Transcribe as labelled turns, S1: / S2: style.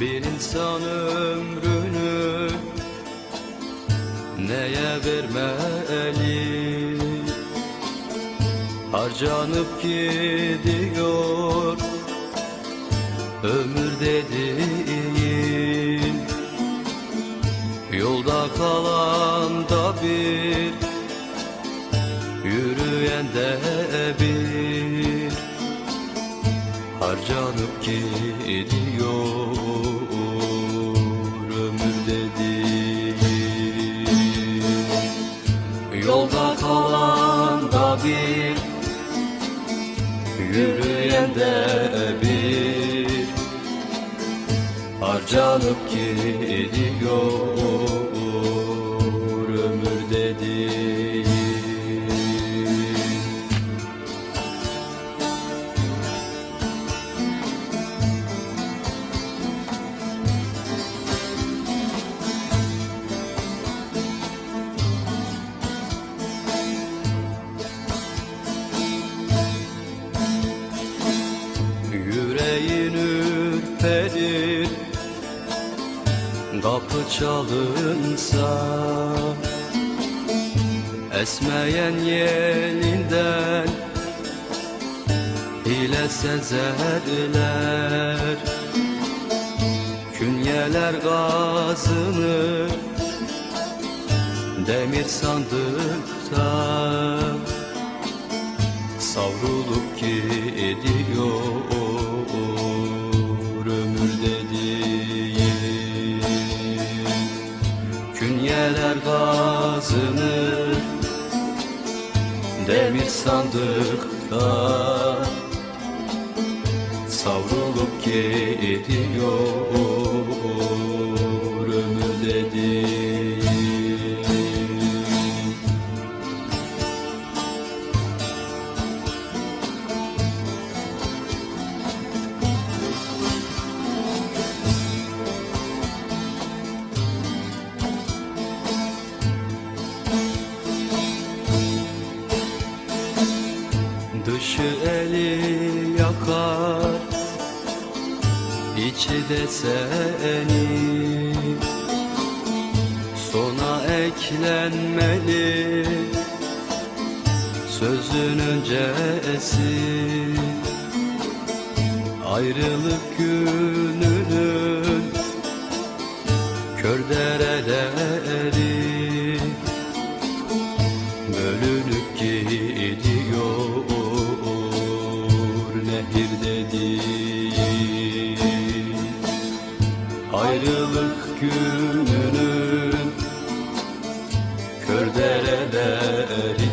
S1: insan ömrünü Neye vermeli? Harcanıp gidiyor Ömür dediğin. Yolda kalan da bir Yürüyen de bir. Harcanıp gidiyor kalan da bir Yürüyen de bir. Harcanıp gidiyor ömür dediğin Yüreğin ürperir. Kapı çalınsa Esmeyen yelinden Hile sezerler. Künyeler gazını Demir sandıkta Savrulup gidiyor gazını Demir sandıkta Savrulup gidiyor ömür dediğin Dışı eli yakar içi de seni. Sona eklenmeli Sözün öncesi. Ayrılık gününün Kör dereleri Bölünüp gidiyor Ayrılık gününün kör dereleri